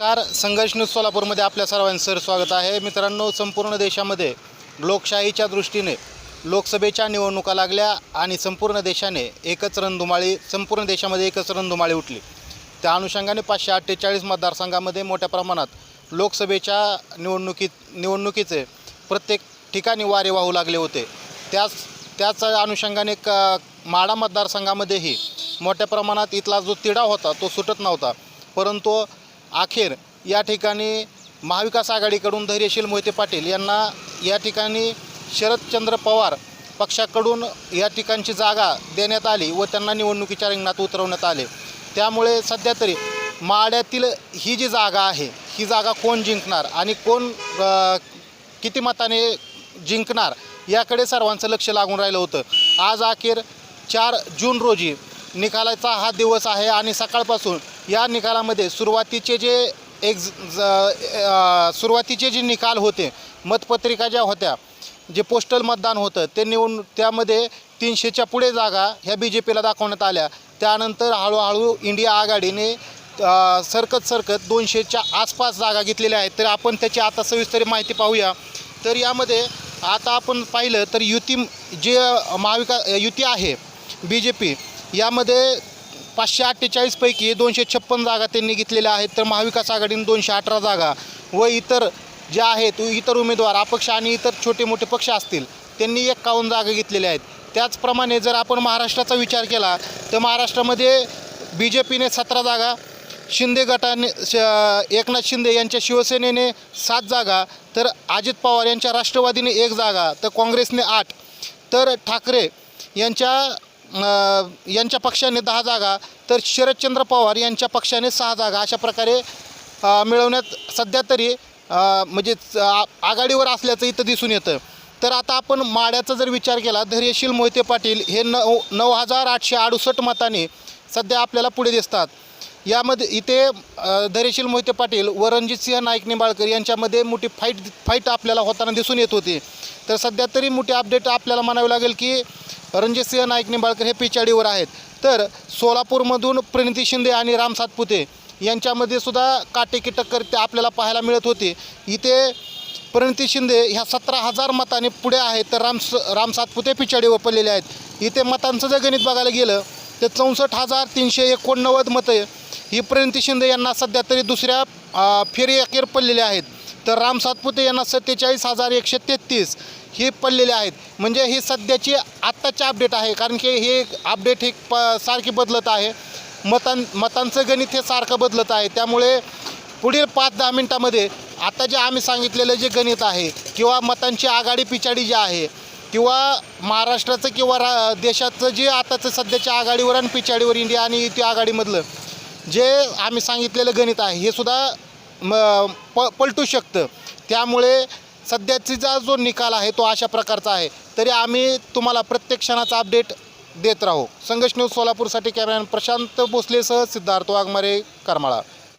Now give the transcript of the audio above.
नमस्कार. संघर्ष न्यूज सोलापूरमध्ये आपल्या सर्वांचं सर स्वागत आहे. मित्रांनो संपूर्ण देशामध्ये लोकशाहीच्या दृष्टीने लोकसभेच्या निवडणुका लागल्या आणि संपूर्ण देशाने एकच रणधुमाळी संपूर्ण देशामध्ये एकच रणधुमाळी उठली. त्या अनुषंगाने पाचशे अठ्ठेचाळीस मतदारसंघामध्ये मोठ्या प्रमाणात लोकसभेच्या निवडणुकीत निवडणुकीचे प्रत्येक ठिकाणी वारे वाहू लागले होते. त्याच त्याच अनुषंगाने क माडा मतदारसंघामध्येही मोठ्या प्रमाणात इथला जो तिढा होता तो सुटत नव्हता. परंतु अखेर या ठिकाणी महाविकास आघाडीकडून धैर्यशील मोहिते पाटील यांना या ठिकाणी शरदचंद्र पवार पक्षाकडून या ठिकाणची जागा देण्यात आली व त्यांना निवडणुकीच्या रिंगणात उतरवण्यात आले. त्यामुळे सध्या तरी माड्यातील ही जी जागा आहे ही जागा कोण जिंकणार आणि कोण किती मताने जिंकणार याकडे सर्वांचं लक्ष लागून राहिलं होतं. आज अखेर चार जून रोजी निकालाचा हा दिवस आहे आणि सकाळपासून या निकालामध्ये सुरुवातीचे जे एक सुरुवातीचे जे निकाल होते मतपत्रिका ज्या होत्या जे पोस्टल मतदान होतं ते निवडून त्यामध्ये तीनशेच्या पुढे जागा ह्या बी जे पीला दाखवण्यात आल्या. त्यानंतर हळूहळू इंडिया आघाडीने सरकत सरकत दोनशेच्या आसपास जागा घेतलेल्या आहेत. तर आपण त्याची आता सविस्तर माहिती पाहूया. तर यामध्ये आता आपण पाहिलं तर युती जे महाविका युती आहे बी जे पी यामध्ये पाचशे अठ्ठेचाळीसपैकी दोनशे छप्पन जागा त्यांनी घेतलेल्या आहेत. तर महाविकास आघाडीने दोनशे अठरा जागा व इतर जे आहेत इतर उमेदवार अपक्ष आणि इतर छोटे मोठे पक्ष असतील त्यांनी एक्कावन्न जागा घेतलेल्या आहेत. त्याचप्रमाणे जर आपण महाराष्ट्राचा विचार केला तर महाराष्ट्रामध्ये बी जे पीने सतरा जागा शिंदे गटाने श एकनाथ शिंदे यांच्या शिवसेनेने सात जागा तर अजित पवार यांच्या राष्ट्रवादीने एक जागा तर काँग्रेसने आठ. तर ठाकरे यांच्या यांच्या पक्षाने दहा जागा तर शरदचंद्र पवार यांच्या पक्षाने सहा जागा अशा प्रकारे मिळवण्यात सध्या तरी म्हणजे आ- आघाडीवर असल्याचं इथं दिसून येतं. तर आता आपण माड्याचा जर विचार केला धैर्यशील मोहिते पाटील हे नऊ नऊ हजार आठशे अडुसष्ट मताने सध्या आपल्याला पुढे दिसतात. यामध्ये इथे धैर्यशील मोहिते पाटील व रणजितसिंह नाईक निंबाळकर यांच्यामध्ये मोठी फाईट फाईट आपल्याला होताना दिसून येत होती. तर सध्या तरी मोठी अपडेट आपल्याला म्हणावी लागेल की रणजितसिंह नाईक निंबाळकर हे पिछाडीवर आहेत. तर सोलापूरमधून प्रणिती शिंदे आणि राम सातपुते यांच्यामध्ये सुद्धा काटेकी टक्कर ते आपल्याला पाहायला मिळत होती. इथे प्रणिती शिंदे ह्या सतरा हजार मताने पुढे आहेत तर राम राम सातपुते पिछाडीवर पडलेले आहेत. इथे मतांचं जर गणित बघायला गेलं तर चौसष्ट हजार तीनशे एकोणनव्वद मतं ही प्रणिती शिंदे यांना सध्या तरी दुसऱ्या फेरी अखेर पडलेले आहेत. तर राम सातपुते यांना सत्तेचाळीस हजार एकशे तेहतीस हे पडलेले आहेत. म्हणजे ही सध्याची आत्ताची अपडेट आहे. कारण की हे अपडेट हे प सारखी बदलत आहे. मतां मतांचं गणित हे सारखं बदलत आहे. त्यामुळे पुढील पाच दहा मिनटामध्ये आता जे आम्ही सांगितलेलं जे गणित आहे किंवा मतांची आघाडी पिछाडी जी आहे किंवा महाराष्ट्राचं किंवा रा देशाचं जे आताचं सध्याच्या आघाडीवर आणि पिछाडीवर इंडिया आणि युती आघाडीमधलं जे आम्ही सांगितलेलं गणित आहे हे सुद्धा म प पलटू शकतं. त्यामुळे सध्याचा जो निकाल आहे तो अशा प्रकारचा आहे. तरी आम्ही तुम्हाला प्रत्येक क्षणाचा अपडेट देत राहू. संघर्ष न्यूज सोलापूरसाठी कॅमेरामॅन प्रशांत भोसलेसह सिद्धार्थ वाघमारे करमाळा.